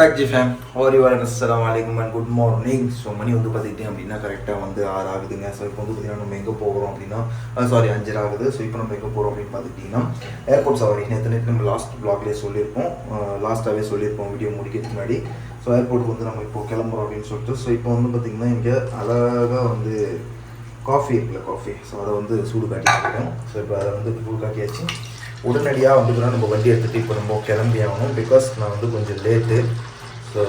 Back G fame ஓரி வரன் அஸ்ஸலாமு அலைக்கும் அண்ட் குட் மார்னிங் ஸோ மணி வந்து பார்த்துக்கிட்டேன் அப்படின்னா கரெக்டாக வந்து ஆறு ஆகுதுங்க. ஸோ இப்போ வந்து பார்த்தீங்கன்னா நம்ம எங்கே போகிறோம் அப்படின்னா சாரி அஞ்சரை ஆகுது. ஸோ இப்போ நம்ம எங்கே போகிறோம் அப்படின்னு பார்த்துக்கிட்டிங்கன்னா ஏர்போர்ட் சவாரி. நேற்று நேற்று நம்ம லாஸ்ட் ப்ளாக்லேயே சொல்லியிருப்போம். லாஸ்ட்டாகவே சொல்லியிருப்போம் வீடியோ முடிக்கிறதுக்கு முன்னாடி. ஸோ ஏர்போர்ட்டுக்கு வந்து நம்ம இப்போ கிளம்புறோம் அப்படின்னு சொல்லிட்டு. ஸோ இப்போ வந்து பார்த்திங்கன்னா இங்கே அழகாக வந்து காஃபி இருக்குல்ல காஃபி ஸோ அதை வந்து சூடு காட்டிட்டு ஸோ இப்போ அதை வந்து சூடு காட்டியாச்சு. உடனடியாக வந்து நம்ம வண்டி எடுத்துகிட்டு இப்போ நம்ம கிளம்பி ஆகணும் பிகாஸ் நான் வந்து கொஞ்சம் லேட்டு ஸோ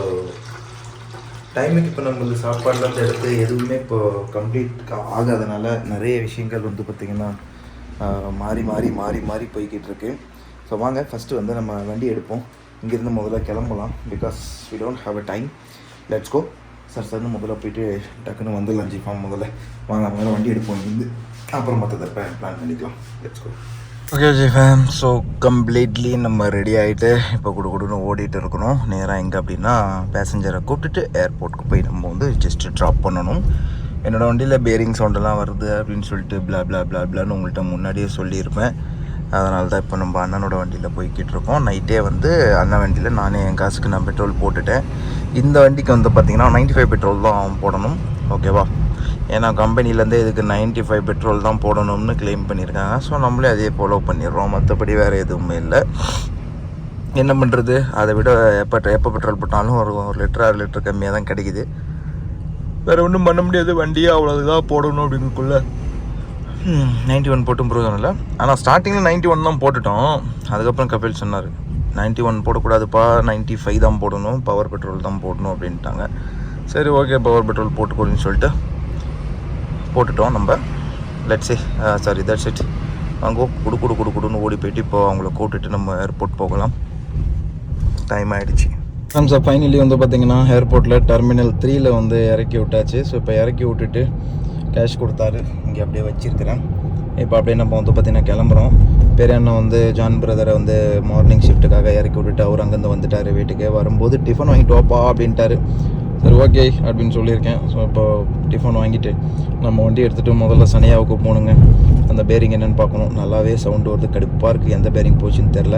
டைமுக்கு இப்போ நம்ம சாப்பாடுலாம் எடுத்து எதுவுமே இப்போ கம்ப்ளீட் ஆகாதனால நிறைய விஷயங்கள் வந்து பார்த்திங்கன்னா மாறி மாறி மாறி மாறி போய்கிட்டு இருக்கு. ஸோ வாங்க ஃபஸ்ட்டு வந்து நம்ம வண்டி எடுப்போம். இங்கேருந்து முதல்ல கிளம்பலாம். Because we don't have a time let's go sir சார்னு முதல்ல போயிட்டு டக்குன்னு வந்துடலாம் லஞ்சி ஃபார்ம் முதல்ல. வாங்க முதல்ல வண்டி எடுப்போம் இங்கேருந்து. அப்புறம் மற்றதை பிளான் பண்ணிக்கலாம். Let's go okay G fam so completely நம்ம ரெடி ஆகிட்டு இப்போ குடு குடுன்னு ஓடிட்டு இருக்கணும். நேராக எங்கே அப்படின்னா பேசஞ்சரை கூப்பிட்டுட்டு ஏர்போர்ட்டுக்கு போய் நம்ம வந்து ஜஸ்ட்டு ட்ராப் பண்ணணும். என்னோடய வண்டியில் பேரிங் சவுண்டெல்லாம் வருது அப்படின்னு சொல்லிட்டு பிளா பிளா பிளா பிளான்னு உங்கள்கிட்ட முன்னாடியே சொல்லியிருப்பேன். அதனால தான் இப்போ நம்ம அண்ணனோட வண்டியில் போய்கிட்டு இருக்கோம். நைட்டே வந்து அண்ணன் வண்டியில் நானே என் காசுக்கு நான் பெட்ரோல் போட்டுட்டேன். இந்த வண்டிக்கு வந்து பார்த்திங்கன்னா 95 ஃபைவ் பெட்ரோல் தான் போடணும். ஓகேவா ஏன்னா கம்பெனிலேருந்தே இதுக்கு 95 ஃபைவ் பெட்ரோல் தான் போடணும்னு க்ளைம் பண்ணியிருக்காங்க. ஸோ நம்மளே அதே ஃபாலோ பண்ணிடுறோம். மற்றபடி வேறு எதுவுமே இல்லை. என்ன பண்ணுறது அதை விட எப்போ எப்போ பெட்ரோல் போட்டாலும் ஒரு ஒரு லிட்டர் அரை லிட்டர் கம்மியாக தான் கிடைக்குது. வேறு ஒன்றும் பண்ண முடியாது. வண்டியே அவ்வளோதான் போடணும் அப்படிங்கக்குள்ள நைன்ட்டி ஒன் போட்டும் ப்ரோஜனம் இல்லை. ஆனால் ஸ்டார்டிங்கில் நைன்ட்டி ஒன் தான் போட்டுட்டோம். அதுக்கப்புறம் கபில் சொன்னார் நைன்ட்டி ஒன் போடக்கூடாதுப்பா. நைன்ட்டி ஃபைவ் தான் போடணும். பவர் பெட்ரோல் தான் போடணும் அப்படின்ட்டாங்க. சரி ஓகே பவர் பெட்ரோல் போட்டுக்கோன்னு சொல்லிட்டு போட்டுட்டோம் நம்ம. லெட்ஸே சாரி தட்ஸ் இட் அங்கே குடு குடு குடு குடுன்னு ஓடி போயிட்டு இப்போ அவங்கள கூட்டிட்டு நம்ம ஏர்போர்ட் போகலாம். டைம் ஆகிடுச்சு சார் ஃபைனலி வந்து பார்த்தீங்கன்னா ஏர்போர்ட்டில் டெர்மினல் த்ரீயில் வந்து இறக்கி விட்டாச்சு. ஸோ இப்போ இறக்கி விட்டுட்டு கேஷ் கொடுத்தாரு. இங்கே அப்படியே வச்சிருக்கிறேன். இப்போ அப்படியே நம்ம வந்து பார்த்திங்கன்னா கிளம்புறோம். பெரிய அண்ணன் வந்து ஜான் பிரதரை வந்து மார்னிங் ஷிஃப்ட்டுக்காக இறக்கி விட்டுட்டு அவர் அங்கேருந்து வந்துட்டார் வீட்டுக்கு. வரும்போது டிஃபன் வாங்கிட்டு வாப்பா அப்படின்ட்டாரு. சரி ஓகே அப்படின்னு சொல்லியிருக்கேன். ஸோ இப்போ டிஃபன் வாங்கிட்டு நம்ம வண்டி எடுத்துகிட்டு முதல்ல சனியாவுக்கு போகணுங்க அந்த பேரிங் என்னென்னு பார்க்கணும். நல்லாவே சவுண்டு வருது. கடுப்பாக இருக்குது எந்த பேரிங் போச்சுன்னு தெரில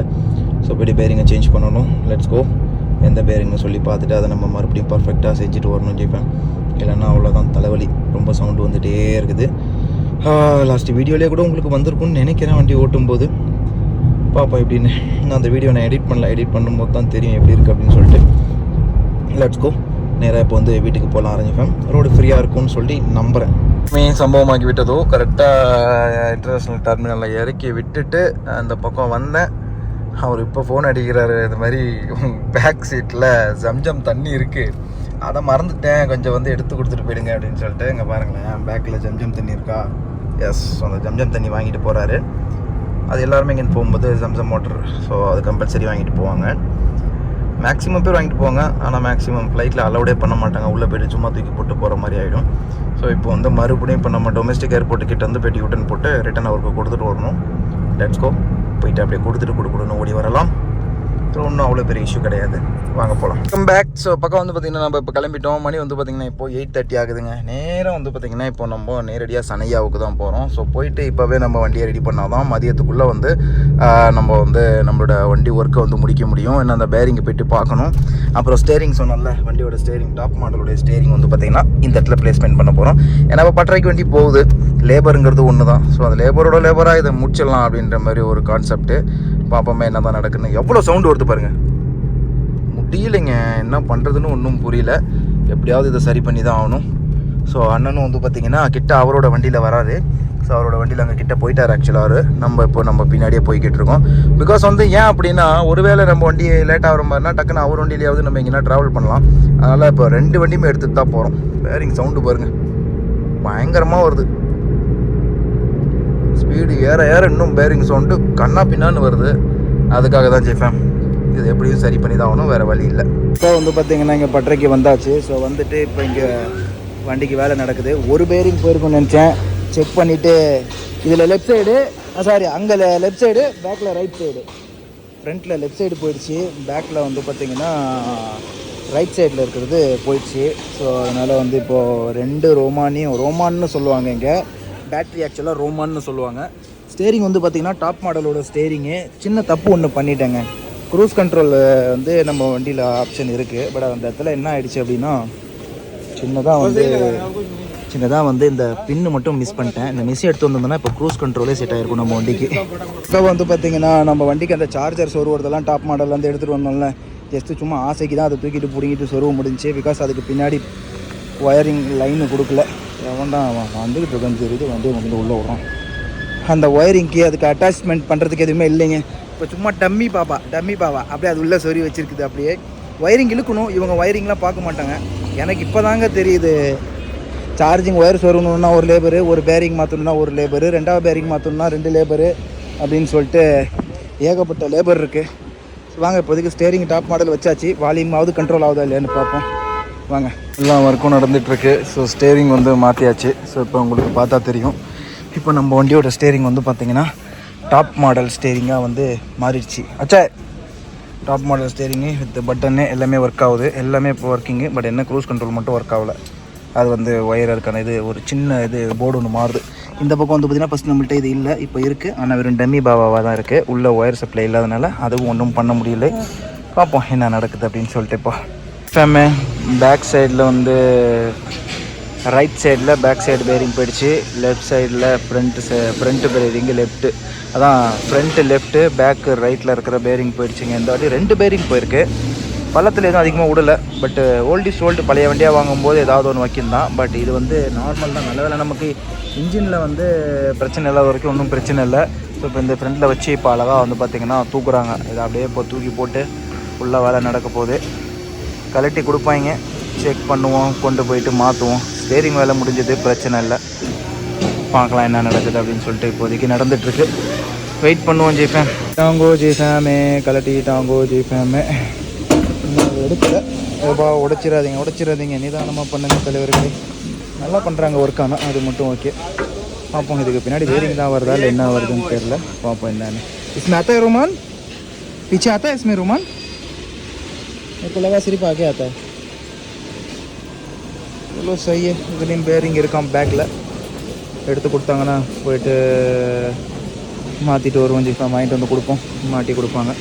ஸோ போய்ட்டு பேரிங்கை சேஞ்ச் பண்ணணும். லெட்ஸ் கோ எந்த பேரிங்னு சொல்லி பார்த்துட்டு அதை நம்ம மறுபடியும் பர்ஃபெக்டாக செஞ்சுட்டு வரணும் ஜெயிப்பேன் இல்லைன்னா அவ்வளோதான் தலைவலி. ரொம்ப சவுண்டு வந்துகிட்டே இருக்குது. லாஸ்ட் வீடியோலேயே கூட உங்களுக்கு வந்திருக்கும்னு நினைக்கிறேன் வண்டி ஓட்டும்போது. பாப்பா எப்படின்னு. நான் அந்த வீடியோ நான் எடிட் பண்ணல. எடிட் பண்ணும்போது தான் தெரியும் எப்படி இருக்குது அப்படின்னு சொல்லிட்டு. லெட்ஸ் கோ நேராக இப்போ வந்து வீட்டுக்கு போகலாம் ஆரம்பிப்பேன். ரோடு ஃப்ரீயாக இருக்கும்னு சொல்லி நம்புகிறேன் மெயின் சம்பவமாக்கி விட்டதோ கரெக்டாக இன்டர்நேஷ்னல் டெர்மினலில் இறக்கி விட்டுட்டு அந்த பக்கம் வந்தேன். அவர் இப்போ ஃபோன் அடிக்கிறாரு. இந்த மாதிரி பேக் சீட்டில் ஜம்ஜம் தண்ணி இருக்குது அதை மறந்துட்டேன். கொஞ்சம் வந்து எடுத்து கொடுத்துட்டு போயிடுங்க அப்படின்னு சொல்லிட்டு இங்கே பாருங்களேன் பேக்கில் ஜம்ஜம் தண்ணி இருக்கா? எஸ் அந்த ஜம்ஜம் தண்ணி வாங்கிட்டு போகிறாரு அது எல்லாருமே இங்கே போகும்போது ஜம்ஜம் மோட்டர் ஸோ அது கம்பல்சரி வாங்கிட்டு போவாங்க. மேக்ஸிமம் பேர் வாங்கிட்டு போவாங்க. ஆனால் மேக்ஸிமம் ஃப்ளைட்டில் அலௌடே பண்ண மாட்டாங்க. உள்ளே போய்ட்டு சும்மா தூக்கி போட்டு போகிற மாதிரி ஆகிடும் ஸோ இப்போ வந்து மறுபடியும் இப்போ நம்ம டொமஸ்டிக் ஏர்போர்ட்டு கிட்ட வந்து போய்ட்டு யூட்டன் போட்டு ரிட்டன் அவருக்கு கொடுத்துட்டு வரணும். லெட்ஸ்கோ போயிட்டு அப்படியே கொடுத்துட்டு கொடுக்கணும்னு ஓடி வரலாம். ஸோ ஒன்றும் அவ்வளோ பெரிய இஷ்யூ கிடையாது. வாங்க போகலாம் கம் பேக் ஸோ பக்கம் வந்து பார்த்திங்கன்னா நம்ம இப்போ கிளம்பிட்டோம். மணி வந்து பார்த்திங்கன்னா இப்போ எயிட் தேர்ட்டி ஆகுதுங்க. நேரம் வந்து பார்த்திங்கன்னா இப்போ நம்ம நேரடியாக சனையாவுக்கு தான் போகிறோம் ஸோ போயிட்டு இப்போவே நம்ம வண்டியை ரெடி பண்ணால் தான் மதியத்துக்குள்ளே வந்து நம்ம வந்து நம்மளோட வண்டி ஒர்க்கை வந்து முடிக்க முடியும். என்ன அந்த பேரிங்கை போயிட்டு பார்க்கணும். அப்புறம் ஸ்டேரிங் சொன்னால வண்டியோட ஸ்டேரிங் டாப் மாடலோட ஸ்டேரிங் வந்து பார்த்திங்கன்னா இந்த இடத்துல பிளேஸ்மெண்ட் பண்ண போகிறோம் ஏன்னா இப்போ பட்டறைக்கு வண்டி போகுது. லேபருங்கிறது ஒன்று தான் ஸோ அந்த லேபரோட லேபராக இதை முடிச்சிடலாம் அப்படின்ற மாதிரி ஒரு கான்செப்ட்டு பார்ப்போமே என்ன தான் நடக்குன்னு எவ்வளோ சவுண்டு வருது பாருங்கள் முடியலைங்க. என்ன பண்ணுறதுன்னு ஒன்றும் புரியல. எப்படியாவது இதை சரி பண்ணி தான் ஆகணும். ஸோ அண்ணனும் வந்து பார்த்தீங்கன்னா கிட்ட அவரோட வண்டியில் வராரு. ஸோ அவரோட வண்டியில் அங்கே கிட்ட போயிட்டார் ஆக்சுவலாக அவர். நம்ம இப்போ நம்ம பின்னாடியே போய்கிட்டு இருக்கோம். பிகாஸ் வந்து ஏன் அப்படின்னா ஒருவேளை நம்ம வண்டி லேட் ஆகிற மாதிரினா டக்குன்னு அவர் வண்டியிலேயாவது நம்ம எங்கேனா ட்ராவல் பண்ணலாம். அதனால் இப்போ ரெண்டு வண்டியுமே எடுத்துகிட்டு தான் போகிறோம் பேரிங் சவுண்டு பாருங்கள் பயங்கரமாக வருது. ஸ்பீடு ஏற ஏற இன்னும் பேரிங் சவுண்டு கண்ணா பின்னான்னு வருது. அதுக்காக தான் ஜெய்ஃபேன் இது எப்படியும் சரி பண்ணி தான் ஆகணும். வேறு வழி இல்லை. இப்போ வந்து பார்த்தீங்கன்னா இங்கே பட்டறைக்கு வந்தாச்சு. ஸோ வந்துட்டு இப்போ இங்கே வண்டிக்கு வேலை நடக்குது. ஒரு பேரிங் போயிருக்கும்னு நினச்சேன். செக் பண்ணிவிட்டு இதில் லெஃப்ட் சைடு சாரி அங்கே லெஃப்ட் சைடு பேக்கில் ரைட் சைடு ஃப்ரண்ட்டில் லெஃப்ட் சைடு போயிடுச்சு. பேக்கில் வந்து பார்த்திங்கன்னா ரைட் சைடில் இருக்கிறது போயிடுச்சு. ஸோ அதனால் வந்து இப்போது ரெண்டு ரோமானியும் ரோமான்னு சொல்லுவாங்க இங்கே. பேட்ரி ஆக்சுவலாக ரோமான்னு சொல்லுவாங்க. ஸ்டேரிங் வந்து பார்த்திங்கன்னா டாப் மாடலோட ஸ்டேரிங்கு சின்ன தப்பு ஒன்று பண்ணிட்டேங்க. க்ரூஸ் கண்ட்ரோல் வந்து நம்ம வண்டியில் ஆப்ஷன் இருக்குது பட் அந்த இடத்துல என்ன ஆயிடுச்சு அப்படின்னா சின்னதாக வந்து சின்னதாக வந்து இந்த பின்னு மட்டும் மிஸ் பண்ணிட்டேன். இந்த மிஸ் எடுத்து வந்தோம்னா இப்போ க்ரூஸ் கண்ட்ரோலே செட் ஆகிருக்கும் நம்ம வண்டிக்கு. இப்போ வந்து பார்த்தீங்கன்னா நம்ம வண்டிக்கு அந்த சார்ஜர் சொருவுறதெல்லாம் டாப் மாடல்லேருந்து எடுத்துகிட்டு வந்தோம்ல. ஜஸ்ட்டு சும்மா ஆசைக்கு தான் அதை தூக்கிட்டு பிடிங்கிட்டு சொருவ முடிஞ்சு பிகாஸ் அதுக்கு பின்னாடி ஒயரிங் லைனு கொடுக்கல. எவன்டா அவன் வந்துக்கிட்டு இருக்கான்னு தெரியுது. வண்டியை வந்து உள்ளே விட்றான் அந்த ஒயரிங்க்கு அதுக்கு அட்டாச்மெண்ட் பண்ணுறதுக்கு எதுவுமே இல்லைங்க. இப்போ சும்மா டம்மி பாப்பா டம்மி பாப்பா அப்படியே அது உள்ளே சொறி வச்சுருக்குது அப்படியே. ஒயரிங் இழுக்கணும். இவங்க ஒயரிங்லாம் பார்க்க மாட்டாங்க. எனக்கு இப்போ தாங்க தெரியுது. சார்ஜிங் ஒயர் சொருகணுன்னா ஒரு லேபரு ஒரு பேரிங் மாற்றணுன்னா ஒரு லேபரு ரெண்டாவது பேரிங் மாற்றணுன்னா ரெண்டு லேபரு அப்படின்னு சொல்லிட்டு ஏகப்பட்ட லேபர் இருக்குது வாங்க இப்போதைக்கு ஸ்டேரிங் டாப் மாடல் வச்சாச்சு. வால்யூமாவது கண்ட்ரோல் ஆகுதா இல்லையான்னு பார்ப்போம். வாங்க. எல்லா ஒர்க்கும் நடந்துகிட்ருக்கு ஸோ ஸ்டேரிங் வந்து மாற்றியாச்சு ஸோ இப்போ உங்களுக்கு பார்த்தா தெரியும். இப்போ நம்ம வண்டியோட ஸ்டேரிங் வந்து பார்த்தீங்கன்னா டாப் மாடல் ஸ்டேரிங்காக வந்து மாறிடுச்சு. அச்சா! Top model steering with button எல்லாமே ஒர்க் ஆகுது. எல்லாமே இப்போ ஒர்க்கிங்கு பட் என்ன க்ரூஸ் கண்ட்ரோல் மட்டும் ஒர்க் ஆகலை. அது வந்து ஒயர் அதுக்கான இது ஒரு சின்ன இது போர்டு ஒன்று மாறுது. இந்த பக்கம் வந்து பார்த்திங்கன்னா ஃபஸ்ட் நம்மள்ட்ட இது இல்லை. இப்போ இருக்குது ஆனால் வெறும் டம்மி பாபாவாக தான் இருக்குது உள்ள ஒயர் சப்ளை இல்லாதனால அதுவும் ஒன்றும் பண்ண முடியல. பார்ப்போம் என்ன நடக்குது அப்படின்னு சொல்லிட்டு இப்போ. எஃப்எம்மு பேக் சைடில் வந்து ரைட் சைடில் பேக் சைடு பேரிங் போயிடுச்சு. லெஃப்ட் சைடில் ஃப்ரண்ட்டு ஃப்ரண்ட்டு பேரிங்கு லெஃப்ட்டு அதான் ஃப்ரண்ட்டு லெஃப்ட்டு பேக்கு ரைட்டில் இருக்கிற பேரிங் போயிடுச்சுங்க. இந்த வாட்டி ரெண்டு பேரிங் போயிருக்கு. பள்ளத்தில் எதுவும் அதிகமாக விடலை. பட் ஓல்ட் இஸ் ஓல்டு பழைய வண்டியாக வாங்கும்போது ஏதாவது ஒன்று வைக்கும் பட் இது வந்து நார்மல் தான். நல்ல வேலை நமக்கு இன்ஜினில் வந்து பிரச்சனை இல்லாத வரைக்கும் ஒன்றும் பிரச்சனை இல்லை. ஸோ இப்போ இந்த ஃப்ரண்ட்டில் வச்சு இப்போ அழகாக வந்து பார்த்திங்கன்னா தூக்குறாங்க. இதை அப்படியே இப்போ தூக்கி போட்டு ஃபுல்லாக வேலை நடக்க போகுது. கலட்டி கொடுப்பாங்க. செக் பண்ணுவோம் கொண்டு போயிட்டு மாற்றுவோம் ஸ்டேரிங் வேலை முடிஞ்சது பிரச்சனை இல்லை. பார்க்கலாம் என்ன நடக்குது அப்படின்னு சொல்லிட்டு இப்போதைக்கு நடந்துகிட்ருக்கு வெயிட் பண்ணுவோம் ஜெய்ஃபேம் டாங்கோ ஜெய்ஃபேமே கலட்டி டாங்கோ ஜெய்ஃபேமே எடுக்கல. ரூபா உடைச்சிடாதீங்க உடைச்சிடாதீங்க. நிதானமாக பண்ணுங்க தலைவர்களே. நல்லா பண்ணுறாங்க ஒர்க் ஆனால் அது மட்டும் ஓகே பார்ப்போம் இதுக்கு பின்னாடி வேரிங் தான் வருதா இல்லை என்ன வருதுன்னு தெரில பார்ப்போம் என்னன்னு. இஸ்மே அத்தா ருமான்? பிச்சை அத்தா இஸ்மே ருமான்? मेरे को लगा सिर्फ आगे आता है चलो सही है இதுலேயும் பேரிங் இருக்கான் பேக்கில் எடுத்து கொடுத்தாங்கன்னா போயிட்டு மாற்றிட்டு வருவோம் ஜிஃபா வாங்கிட்டு வந்து கொடுப்போம் மாட்டி கொடுப்பாங்க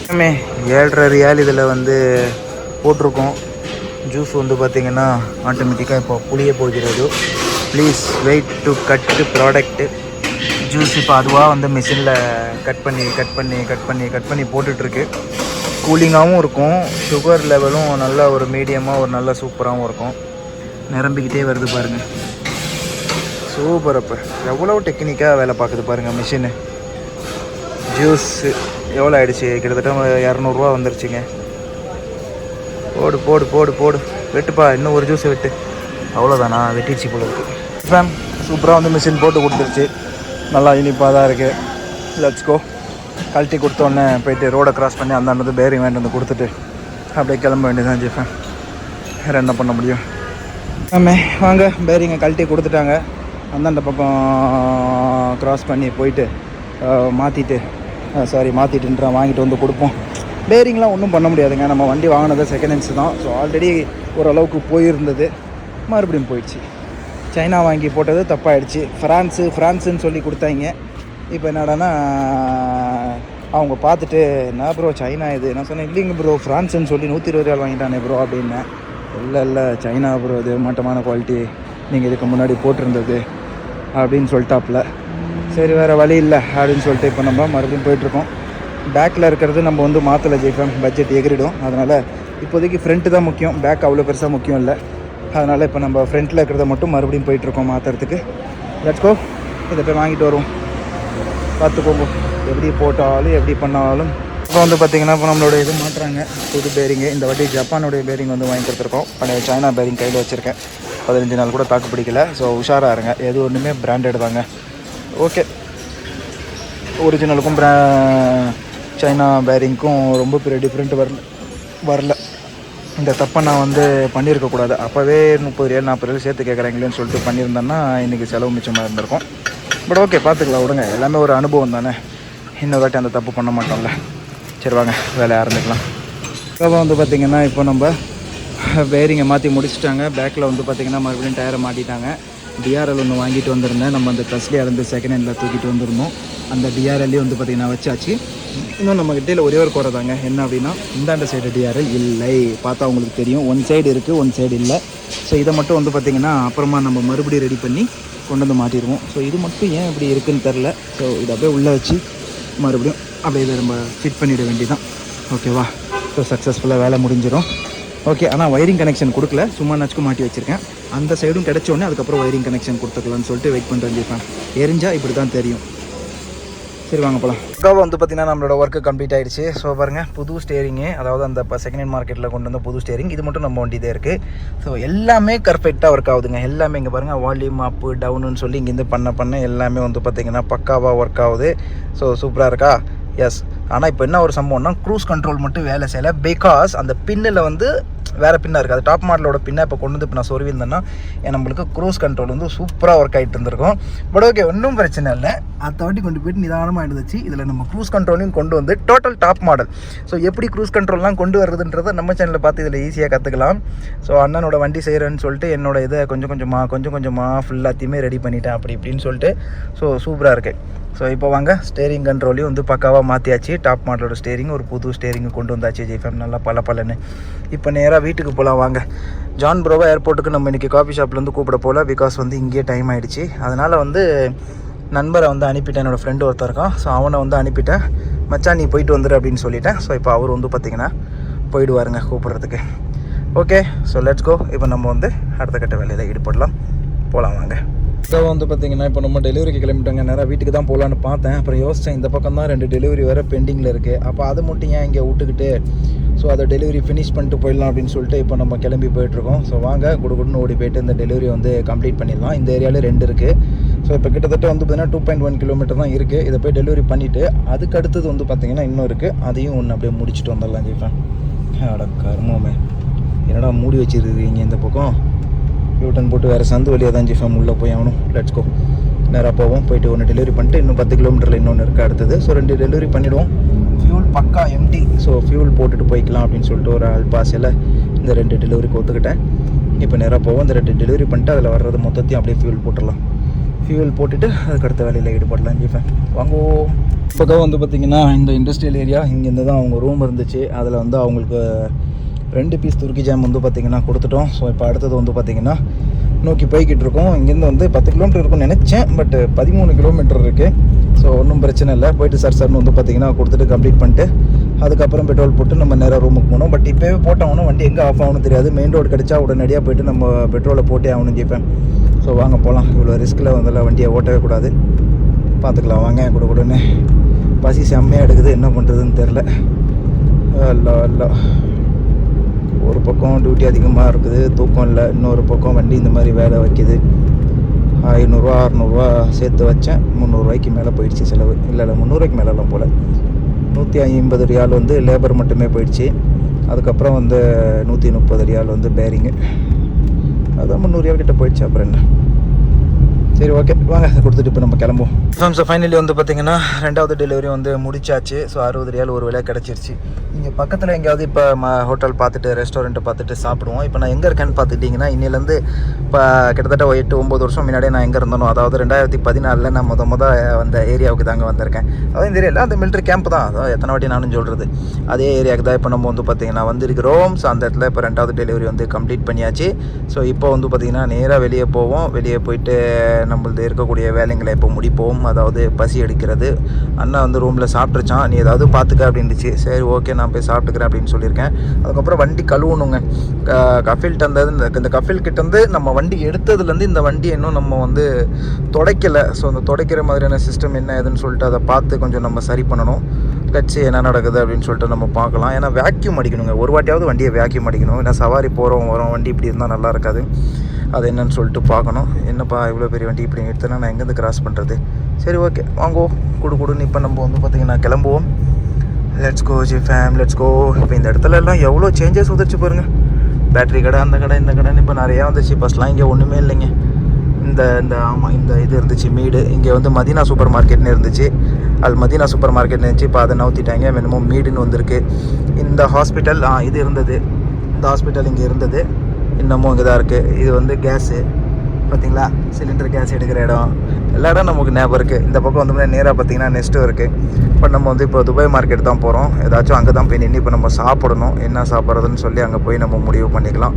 எல்லாமே ஏழரை ரியால் இதில் வந்து போட்டிருக்கோம் ஜூஸ் வந்து பார்த்திங்கன்னா ஆட்டோமேட்டிக்காக இப்போ புளிய போகிறது please wait to cut product juice இப்போ அதுவாக வந்து மிஷினில் கட் பண்ணி கட் பண்ணி கட் பண்ணி கட் பண்ணி போட்டுட்ருக்கு கூலிங்காகவும் இருக்கும். சுகர் லெவலும் நல்ல ஒரு மீடியமாக ஒரு நல்ல சூப்பராகவும் இருக்கும். நிரம்பிக்கிட்டே வருது பாருங்கள் சூப்பர் அப்போ. எவ்வளோ டெக்னிக்காக வேலை பார்க்குது பாருங்கள் மிஷினு ஜூஸு எவ்வளோ ஆயிடுச்சு? கிட்டத்தட்ட இரநூறுவா வந்துருச்சுங்க. போடு போடு போடு போடு. வெட்டுப்பா. இன்னும் ஒரு ஜூஸ் வெட்டு. அவ்வளோதானா வெட்டிடுச்சு போல இருக்குது ஃபேம் சூப்பராக வந்து மிஷின் போட்டு கொடுத்துருச்சு. நல்லா இனிப்பாக தான் இருக்குது லெட்ஸ் கோ கழட்டி கொடுத்தோன்னே போயிட்டு ரோடை கிராஸ் பண்ணி அந்தாண்டது பேரிங் வாங்கிட்டு வந்து கொடுத்துட்டு அப்படியே கிளம்ப வேண்டியதான் ஜிஃபேன் வேறு என்ன பண்ண முடியும்? ஆமே வாங்க பேரிங்கை கழட்டி கொடுத்துட்டாங்க. அந்தாண்ட பக்கம் க்ராஸ் பண்ணி போயிட்டு மாற்றிட்டு சாரி மாற்றிட்டுன்றான் வாங்கிட்டு வந்து கொடுப்போம். பேரிங்லாம் ஒன்றும் பண்ண முடியாதுங்க. நம்ம வண்டி வாங்கினது செகண்ட் ஹேண்ட்ஸ் தான். ஸோ ஆல்ரெடி ஓரளவுக்கு போயிருந்தது. மறுபடியும் போயிடுச்சு. சைனா வாங்கி போட்டது தப்பாயிடுச்சு. ஃப்ரான்ஸு ஃப்ரான்ஸுன்னு சொல்லி கொடுத்தாங்க. இப்போ என்னடான்னா அவங்க பார்த்துட்டு என்ன ப்ரோ சைனா இது? நான் சொன்னேன் இல்லைங்க ப்ரோ ஃப்ரான்ஸுன்னு சொல்லி நூற்றி இருபது ரூபாய் வாங்கிட்டானே ப்ரோ அப்படின்னேன் இல்லை இல்லை சைனா ப்ரோ இது மட்டமான குவாலிட்டி நீங்கள் இதுக்கு முன்னாடி போட்டிருந்தது அப்படின்னு சொல்லிட்டாப்புல. சரி வேறு வழி இல்லை அப்படின்னு சொல்லிட்டு இப்போ நம்ம மறுபடியும் போயிட்டுருக்கோம். பேக்கில் இருக்கிறது நம்ம வந்து மாற்றலை ஜெயிப்போம் பட்ஜெட் எகிரிடும் அதனால் இப்போதைக்கு ஃப்ரண்ட்டு தான் முக்கியம். பேக் அவ்வளோ பெருசாக முக்கியம் இல்லை. அதனால் இப்போ நம்ம ஃப்ரண்ட்டில் இருக்கிறத மட்டும் மறுபடியும் போயிட்டுருக்கோம் மாற்றுறதுக்கு லெட்ஸ்கோ இதை போய் வாங்கிட்டு வருவோம். பார்த்துக்கோங்க. எப்படி போட்டாலும் எப்படி பண்ணாலும். இப்போ வந்து பார்த்தீங்கன்னா இப்போ நம்மளோட இது மாட்டுறாங்க புது பேரிங்கு இந்த வாட்டி ஜப்பானுடைய பேரிங் வந்து வாங்கி கொடுத்துருக்கோம். பழைய சைனா பேரிங் கையில் வச்சுருக்கேன். பதினஞ்சு நாள் கூட தாக்கு பிடிக்கல. ஸோ உஷாராக இருங்க. எது ஒன்றுமே பிராண்டட் தாங்க. ஓகே ஒரிஜினலுக்கும் பிரா சைனா பேரிங்க்கும் ரொம்ப பெரிய டிஃப்ரெண்ட் வரல. வரல. இந்த தப்பை நான் வந்து பண்ணியிருக்கக்கூடாது அப்போவே முப்பது ரியல் நாற்பது ரியல் சேர்த்து கேட்குறாங்களேன்னு சொல்லிட்டு பண்ணியிருந்தேன்னா இன்றைக்கி செலவு மிச்சமாக இருந்திருக்கும். பட் ஓகே பார்த்துக்கலாம். விடுங்க. எல்லாமே ஒரு அனுபவம் தானே. இன்னொரு வாட்டி அந்த தப்பு பண்ண மாட்டோம்ல. சரி வாங்க வேலையை ஆரம்பிக்கலாம். இப்போ வந்து பார்த்திங்கன்னா இப்போ நம்ம பேரிங்கை மாற்றி முடிச்சுட்டாங்க. பேக்கில் வந்து பார்த்திங்கன்னா மறுபடியும் டயரை மாட்டிட்டாங்க. டிஆர்எல் ஒன்று வாங்கிட்டு வந்திருந்தேன். நம்ம அந்த ட்ரெஸ்லேயே இருந்து செகண்ட் ஹேண்டில் தூக்கிட்டு வந்திருந்தோம். அந்த டிஆர்எல்லையும் வந்து பார்த்திங்கன்னா வச்சாச்சு. இன்னும் நம்ம கிட்டே ஒரே ஒரு குறை தாங்க. என்ன அப்படின்னா இந்தாண்ட சைடு டிஆர்எல் இல்லை. பார்த்தா உங்களுக்கு தெரியும். ஒன் சைடு இருக்குது ஒன் சைடு இல்லை. ஸோ இதை மட்டும் வந்து பார்த்திங்கன்னா அப்புறமா நம்ம மறுபடியும் ரெடி பண்ணி கொண்டு வந்து மாட்டிடுவோம். ஸோ இது மட்டும் ஏன் இப்படி இருக்குதுன்னு தெரில ஸோ இதை அப்படியே உள்ளே வச்சு மறுபடியும் அப்படியே இதை நம்ம ஃபிட் பண்ணிட வேண்டியதான் ஓகேவா ஸோ சக்ஸஸ்ஃபுல்லாக வேலை முடிஞ்சிடும் ஓகே ஆனால் ஒயரிங் கனெக்ஷன் கொடுக்கல. சும்மா நச்சுக்கு மாட்டி வச்சுருக்கேன். அந்த சைடும் கிடச்சோடனே அதுக்கப்புறம் ஒயரிங் கனெக்ஷன் கொடுத்துக்கலாம்னு சொல்லிட்டு வெயிட் பண்ணிட்டு வந்துருப்பேன் எரிஞ்சால் இப்படி தான் தெரியும். சரி வாங்க போகலாம் அக்காவை வந்து பார்த்தீங்கன்னா நம்மளோட ஒர்க்கு கம்ப்ளீட் ஆயிடுச்சு. ஸோ பாருங்கள் புது ஸ்டேரிங்கு அதாவது அந்த இப்போ செகண்ட் ஹேண்ட் மார்க்கெட்டில் கொண்டு வந்த புது ஸ்டேரிங் இது மட்டும் நம்ம வண்டிதே இருக்குது ஸோ எல்லாமே பர்ஃபெக்டாக ஒர்க் ஆகுதுங்க. எல்லாமே இங்கே பாருங்கள் வால்யூம் அப்பு டவுனுன்னு சொல்லி இங்கேருந்து பண்ண பண்ண எல்லாமே வந்து பார்த்திங்கன்னா பக்காவாக ஒர்க் ஆகுது. ஸோ சூப்பராக இருக்கா? எஸ் ஆனால் இப்போ என்ன ஒரு சம்பவம்னா க்ரூஸ் கண்ட்ரோல் மட்டும் வேலை செய்யலை பிகாஸ் அந்த பின்னில் வந்து வேறு பின்னாக இருக்குது அது டாப் மாடலோட பின்னை இப்போ கொண்டு வந்து இப்போ நான் சொருவிருந்தேன்னா நம்மளுக்கு க்ரூஸ் கண்ட்ரோல் வந்து சூப்பராக ஒர்க் ஆகிட்டு இருந்திருக்கும். பட் ஓகே ஒன்றும் பிரச்சனை இல்லை. அடுத்த வாட்டி கொண்டு போயிட்டு நிதானமாக இருந்துச்சு. இதில் நம்ம க்ரூஸ் கண்ட்ரோலையும் கொண்டு வந்து டோட்டல் டாப் மாடல் ஸோ எப்படி க்ரூஸ் கண்ட்ரோல்லாம் கொண்டு வருதுன்றதை நம்ம சேனலில் பார்த்து இதில் ஈஸியாக கற்றுக்கலாம் ஸோ அண்ணனோட வண்டி செய்கிறேன்னு சொல்லிட்டு என்னோட இதை கொஞ்சம் கொஞ்சமாக கொஞ்சம் கொஞ்சமாக ஃபுல்லாத்தையுமே ரெடி பண்ணிட்டேன். அப்படி இப்படின்னு சொல்லிட்டு ஸோ சூப்பராக இருக்குது ஸோ இப்போ வாங்க ஸ்டேரிங் கண்ட்ரோலையும் வந்து பக்காவாக மாற்றியாச்சு டாப் மாடலோட ஸ்டேரிங் ஒரு புது ஸ்டேரிங் கொண்டு வந்தாச்சு ஜெய்ஃபேம் நல்லா பல பலன்னு இப்போ நேராக வீட்டுக்கு போகலாம் வாங்க. ஜான் ப்ரோவா ஏர்போர்ட்டுக்கு நம்ம இன்றைக்கி காஃபி ஷாப்லேருந்து கூப்பிட போகல பிகாஸ் வந்து இங்கேயே டைம் ஆகிடுச்சு அதனால் வந்து நண்பரை வந்து அனுப்பிட்டேன் என்னோடய ஃப்ரெண்டு ஒருத்தர் இருக்கான். ஸோ அவனை வந்து அனுப்பிட்டேன். மச்சான் நீ போயிட்டு வந்துடு அப்படின்னு சொல்லிட்டேன். ஸோ இப்போ அவர் வந்து பார்த்திங்கன்னா போயிடுவாருங்க கூப்பிட்றதுக்கு. ஓகே ஸோ லெட்ஸ் கோ இப்போ நம்ம வந்து அடுத்த கட்ட வேலையில் ஈடுபடலாம். போகலாம் வாங்க. ஸோ வந்து பார்த்தீங்கன்னா இப்போ நம்ம டெலிவரிக்கு கிளம்பிட்டோங்க. நேராக வீட்டுக்கு தான் போகலான்னு பார்த்தேன். அப்புறம் யோசித்தேன் இந்த பக்கம் தான் ரெண்டு டெலிவரி வேறு பெண்டிங்கில் இருக்குது அப்போ அதை மட்டும் ஏன் இங்கே விட்டுக்கிட்டு ஸோ அதை டெலிவரி ஃபினிஷ் பண்ணிட்டு போயிடலாம் அப்படின்னு சொல்லிட்டு இப்போ நம்ம கிளம்பி போயிட்டுருக்கோம். ஸோ வாங்க குடுகுடுன்னு ஓடி போயிட்டு இந்த டெலிவரி வந்து கம்ப்ளீட் பண்ணிடலாம். இந்த ஏரியாவில் ரெண்டு இருக்குது ஸோ இப்போ கிட்டத்தட்ட வந்து பார்த்தீங்கன்னா டூ பாயிண்ட் ஒன் கிலோமீட்டர் தான் இருக்குது இதை போய் டெலிவரி பண்ணிவிட்டு அதுக்கு அடுத்தது வந்து பார்த்திங்கன்னா இன்னும் இருக்குது அதையும் ஒன்று அப்படியே முடிச்சுட்டு வந்துடலாம் ஜீஃபன் அட கர்மமே என்னடா மூடி வச்சுருக்கீங்க இந்த பக்கம்? யூட்டன் போட்டு வேறு சந்து வழியாக தான் ஜிஃபம் உள்ளே போய் ஆகணும். லெட்ஸ் கோ நேராக போவோம். போயிட்டு ஒன்று டெலிவரி பண்ணிட்டு இன்னும் பத்து கிலோமீட்டரில் இன்னொன்று இருக்குது அடுத்தது. ஸோ ரெண்டு டெலிவரி பண்ணிவிடுவோம் ஃபியூல் பக்கா எம்டி ஸோ ஃபியூல் போட்டுட்டு போய்க்கலாம் அப்படின்னு சொல்லிட்டு ஒரு ஆள் பாசையில் இந்த ரெண்டு டெலிவரிக்கு ஒத்துக்கிட்டேன். இப்போ நேராக போவோம். இந்த ரெண்டு டெலிவரி பண்ணிட்டு அதில் வர்றது மொத்தத்தையும் அப்படியே ஃபியூல் போட்டுடலாம். ஃபியூல் போட்டுட்டு அதுக்கு அடுத்த வேலையில் ஈடுபடலாம் ஜிஃபேன் வாங்குவோம். இப்போ வந்து பார்த்திங்கன்னா இந்த இண்டஸ்ட்ரியல் ஏரியா இங்கேருந்து தான் அவங்க ரூம் இருந்துச்சு. அதில் வந்து அவங்களுக்கு ரெண்டு பீஸ் துருக்கி ஜாம் வந்து பார்த்திங்கன்னா கொடுத்துட்டோம். ஸோ இப்போ அடுத்தது வந்து பார்த்திங்கன்னா நோக்கி போய்கிட்டு இருக்கோம். இங்கேருந்து வந்து பத்து கிலோமீட்டர் இருக்கும்னு நினச்சேன். பட் பதிமூணு கிலோமீட்டர் இருக்குது ஸோ ஒன்றும் பிரச்சனை இல்லை. போயிட்டு சார் சார்னு வந்து பார்த்திங்கன்னா கொடுத்துட்டு கம்ப்ளீட் பண்ணிட்டு அதுக்கப்புறம் பெட்ரோல் போட்டு நம்ம நேராக ரூமுக்கு போனோம். பட் இப்போவே போட்டோம்னா வண்டி எங்கே ஆஃப் ஆகணும் தெரியாது. மெயின் ரோடு கிடச்சா உடனடியாக போயிட்டு நம்ம பெட்ரோலை போட்டே ஆகணும் கேட்பேன் ஸோ வாங்க போகலாம் இவ்வளோ ரிஸ்கில் வந்தெல்லாம் வண்டியை ஓட்டவே கூடாது. பார்த்துக்கலாம். வாங்க கூட கூடன்னு பசி செம்மையாக எடுக்குது. என்ன பண்ணுறதுன்னு தெரில இல்லை இல்லை ஒரு பக்கம் டியூட்டி அதிகமாக இருக்குது தூக்கம் இல்லை. இன்னொரு பக்கம் வண்டி இந்த மாதிரி வேலை வைக்கிது. ஐநூறுரூவா அறநூறுவா சேர்த்து வச்சேன். முந்நூறுரூவாய்க்கு மேலே போயிடுச்சு செலவு. இல்லை இல்லை முந்நூறுவாய்க்கு மேலெல்லாம் போல். நூற்றி ஐம்பது ரியால் வந்து லேபர் மட்டுமே போயிடுச்சு. அதுக்கப்புறம் வந்து நூற்றி முப்பது ரியால் வந்து பேரிங்கு அதான் முந்நூறுரூவா கிட்டே போயிடுச்சு. அப்புறம் என்ன? சரி ஓகே வாங்க கொடுத்துட்டு இப்போ நம்ம கிளம்புவோம். ஸோ ஃபைனலி வந்து பார்த்தீங்கன்னா ரெண்டாவது டெலிவரி வந்து முடிச்சாச்சு. ஸோ அறுபது ரியால் ஒரு விலையாக கிடச்சிருச்சு. இங்கே பக்கத்தில் எங்கேயாவது இப்போ ம ஹோட்டல் பார்த்துட்டு ரெஸ்டாரண்ட்டை பார்த்துட்டு சாப்பிடுவோம். இப்போ நான் எங்கே இருக்கேன்னு பார்த்துக்கிட்டிங்கன்னா இன்னிலேருந்து இப்போ கிட்டத்தட்ட ஒரு எட்டு ஒம்பது வருஷம் முன்னாடியே நான் எங்கே இருந்தனோ அதாவது ரெண்டாயிரத்தி பதினாலில் நான் முத முத அந்த ஏரியாவுக்கு தாங்க வந்திருக்கேன். அதாவது தெரியல அந்த மிலிட்ரி கேம்ப் தான். அதான் எத்தனை வாட்டி நானும் சொல்கிறது அதே ஏரியாவுக்கு தான் இப்போ நம்ம வந்து பார்த்திங்கன்னா வந்திருக்கிறோம். ஸோ அந்த இடத்துல இப்போ ரெண்டாவது டெலிவரி வந்து கம்ப்ளீட் பண்ணியாச்சு. ஸோ இப்போ வந்து பார்த்திங்கன்னா நேராக வெளியே போவோம். வெளியே போயிட்டு நம்மளது இருக்கக்கூடிய வேலைங்களை இப்போ முடிப்போம். அதாவது பசி எடுக்கிறது. அண்ணா வந்து ரூமில் சாப்பிட்ருச்சான் நீ ஏதாவது பார்த்துக்க அப்படின்னுச்சு. சரி ஓகே நான் போய் சாப்பிட்டுக்கிறேன் அப்படின்னு சொல்லியிருக்கேன். அதுக்கப்புறம் வண்டி கழுவணுங்க. கஃபில்கிட்ட அந்த இந்த இந்த கஃபில் கிட்டேருந்து நம்ம வண்டி எடுத்ததுலேருந்து இந்த வண்டியை இன்னும் நம்ம வந்து துடைக்கலை. ஸோ அந்த துடைக்கிற மாதிரியான சிஸ்டம் என்ன ஏதுன்னு சொல்லிட்டு அதை பார்த்து கொஞ்சம் நம்ம சரி பண்ணணும். கட்சி என்ன நடக்குது அப்படின்னு சொல்லிட்டு நம்ம பார்க்கலாம். ஏன்னா வேக்யூம் அடிக்கணுங்க. ஒரு வாட்டியாவது வண்டியை வேக்யூம் அடிக்கணும். ஏன்னா சவாரி போகிறோம் வரோம் வண்டி இப்படி இருந்தால் நல்லா இருக்காது. அது என்னன்னு சொல்லிட்டு பார்க்கணும். என்னப்பா இவ்வளோ பெரிய வண்டி இப்படி எடுத்தேன்னா நான் எங்கேருந்து கிராஸ் பண்ணுறது சரி ஓகே வாங்கோ. கொடு கொடுன்னு இப்போ நம்ம வந்து பார்த்திங்கன்னா கிளம்புவோம். Let's go G fam let's go இப்போ இந்த இடத்துல எல்லாம் எவ்வளோ சேஞ்சஸ் வந்துருச்சு பாருங்கள் பேட்டரி கடை அந்த கடை இந்த கடைன்னு இப்போ நிறையா வந்துச்சு. ஃபஸ்ட்லாம் இங்கே ஒன்றுமே இல்லைங்க. இந்த இந்த ஆமாம் இந்த இது இருந்துச்சு மீடு. இங்கே வந்து மதீனா சூப்பர் மார்க்கெட்னு இருந்துச்சு. அது மதினா சூப்பர் மார்க்கெட்னு இருந்துச்சு. இப்போ அதை நவுத்திட்டாங்க. மினிமம் மீடுன்னு வந்திருக்கு. இந்த ஹாஸ்பிட்டல் ஆ இது இருந்தது. இந்த ஹாஸ்பிட்டல் இங்கே இருந்தது. இன்னமும் இங்கே தான் இருக்குது இது வந்து கேஸு பார்த்தீங்களா சிலிண்டர் கேஸ் எடுக்கிற இடம். எல்லா இடம் நமக்கு ஞாபகம் இருக்குது இந்த பக்கம் வந்து நேராக பார்த்தீங்கன்னா நெஸ்ட்டும் இருக்குது இப்போ நம்ம வந்து இப்போ துபாய் மார்க்கெட் தான் போகிறோம் ஏதாச்சும் அங்கே தான் போய் நின்று இப்போ நம்ம சாப்பிடணும். என்ன சாப்பிட்றதுன்னு சொல்லி அங்கே போய் நம்ம முடிவு பண்ணிக்கலாம்.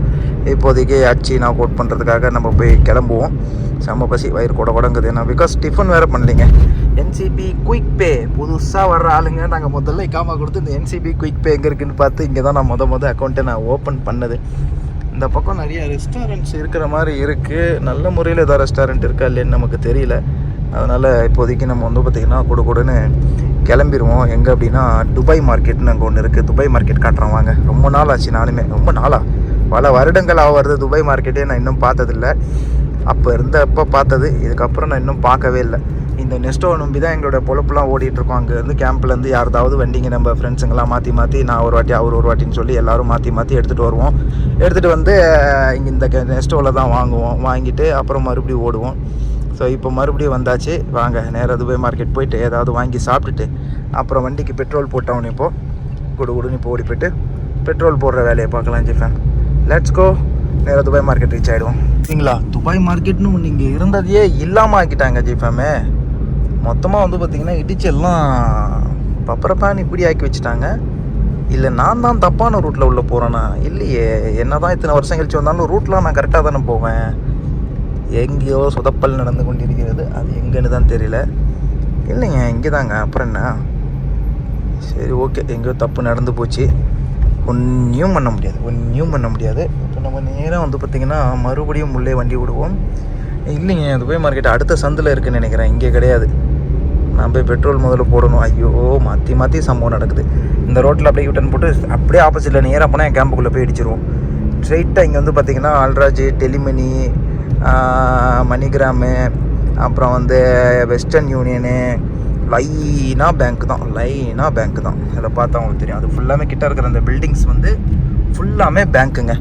இப்போதைக்கு அச்சி நான் கோட் பண்ணுறதுக்காக நம்ம போய் கிளம்புவோம். செம்ம பசி வயிறு கூட கூடங்குது. ஏன்னா பிகாஸ் டிஃபன் வேறு பண்ணலைங்க. என்சிபி குயிக் பே புதுசாக வர்ற ஆளுங்க நாங்கள் முதல்ல இக்காமா கொடுத்து இந்த என்சிபி குயிக் பே எங்கே இருக்குன்னு பார்த்து இங்கே தான் நான் முத முத அக்கௌண்ட்டை நான் ஓப்பன் பண்ணது. இந்த பக்கம் நிறைய ரெஸ்டாரண்ட்ஸ் இருக்கிற மாதிரி இருக்குது நல்ல முறையில் ஏதாவது ரெஸ்டாரண்ட் இருக்கா இல்லைன்னு நமக்கு தெரியல. அதனால் இப்போதைக்கு நம்ம வந்து பார்த்திங்கன்னா கொடு கூடன்னு கிளம்பிடுவோம் எங்கே அப்படின்னா துபாய் மார்க்கெட்னு அங்கே ஒன்று இருக்குது துபாய் மார்க்கெட் காட்டுறோம். வாங்க. ரொம்ப நாள் ஆச்சு நானுமே. ரொம்ப நாளாக பல வருடங்கள் ஆகிறது துபாய் மார்க்கெட்டே. நான் இன்னும் பார்த்ததில்ல. அப்போ இருந்தப்போ பார்த்தது. இதுக்கப்புறம் நான் இன்னும் பார்க்கவே இல்லை. இந்த நெஸ்டோ நம்பி தான் எங்களோட பொழப்புலாம் ஓடிட்டுருக்கோம். அங்கேருந்து கேம்ப்லேருந்து யாராவது வண்டிங்க நம்ம ஃப்ரெண்ட்ஸுங்கெல்லாம் மாற்றி மாற்றி நான் ஒரு வாட்டி அவர் ஒரு வாட்டின்னு சொல்லி எல்லோரும் மாற்றி மாற்றி எடுத்துகிட்டு வருவோம். எடுத்துகிட்டு வந்து இங்கே இந்த நெஸ்டோவில் தான் வாங்குவோம். வாங்கிட்டு அப்புறம் மறுபடியும் ஓடுவோம். ஸோ இப்போ மறுபடியும் வந்தாச்சு. வாங்க நேராக துபாய் மார்க்கெட் போயிட்டு ஏதாவது வாங்கி சாப்பிட்டுட்டு அப்புறம் வண்டிக்கு பெட்ரோல் போட்டவனு இப்போது குடு குடுன்னு இப்போ ஓடி போயிட்டு பெட்ரோல் போடுற வேலையை பார்க்கலாம் ஜிஃபேன். லெட்ஸ் கோ நேராக துபாய் மார்க்கெட் ரீச் ஆகிடுவோம் சரிங்களா? துபாய் மார்க்கெட்னு நீங்கள் இருந்ததையே இல்லாமல் ஆக்கிட்டாங்க ஜிஃபேமே. மொத்தமாக வந்து பார்த்திங்கன்னா இடிச்சு எல்லாம் இப்படி ஆக்கி வச்சுட்டாங்க. இல்லை நான் தான் தப்பான ரூட்டில் உள்ளே போகிறேன்னா இல்லையே என்ன தான் இத்தனை வருஷம் கழிச்சு வந்தாலும் ரூட்லாம் நான் கரெக்டாக தானே போவேன். எங்கேயோ சொதப்பல் நடந்து கொண்டிருக்கிறது. அது எங்கேன்னு தான் தெரியல. இல்லைங்க இங்கே தாங்க அப்புறம் என்ன? சரி ஓகே எங்கேயோ தப்பு நடந்து போச்சு. ஒன்றையும் பண்ண முடியாது. ஒன்றையும் பண்ண முடியாது. இப்போ நம்ம நேராக வந்து பார்த்திங்கன்னா மறுபடியும் உள்ளே வண்டி விடுவோம் இல்லைங்க துபாய் மார்க்கெட் அடுத்த சந்தில் இருக்குன்னு நினைக்கிறேன். இங்கே கிடையாது. நான் போய் பெட்ரோல் முதல்ல போடணும். ஐயோ மாற்றி மாற்றி சம்பவம் நடக்குது. இந்த ரோட்டில் அப்படியே யூட்டன் போட்டு அப்படியே ஆப்போசிட்டில் நேராக போனால் என் கேம்புக்குள்ளே போய் இடிச்சிருவோம். ஸ்ட்ரைட்டாக இங்கே வந்து பார்த்திங்கன்னா ஆல்ராஜ் டெலிமனி மணிகிராமு அப்புறம் வந்து வெஸ்டர்ன் யூனியனு லைனாக பேங்க் தான். லைனாக பேங்க் தான். அதில் பார்த்தா உங்களுக்கு தெரியும். அது ஃபுல்லாமே கிட்ட இருக்கிற அந்த பில்டிங்ஸ் வந்து ஃபுல்லாமே பேங்க்குங்க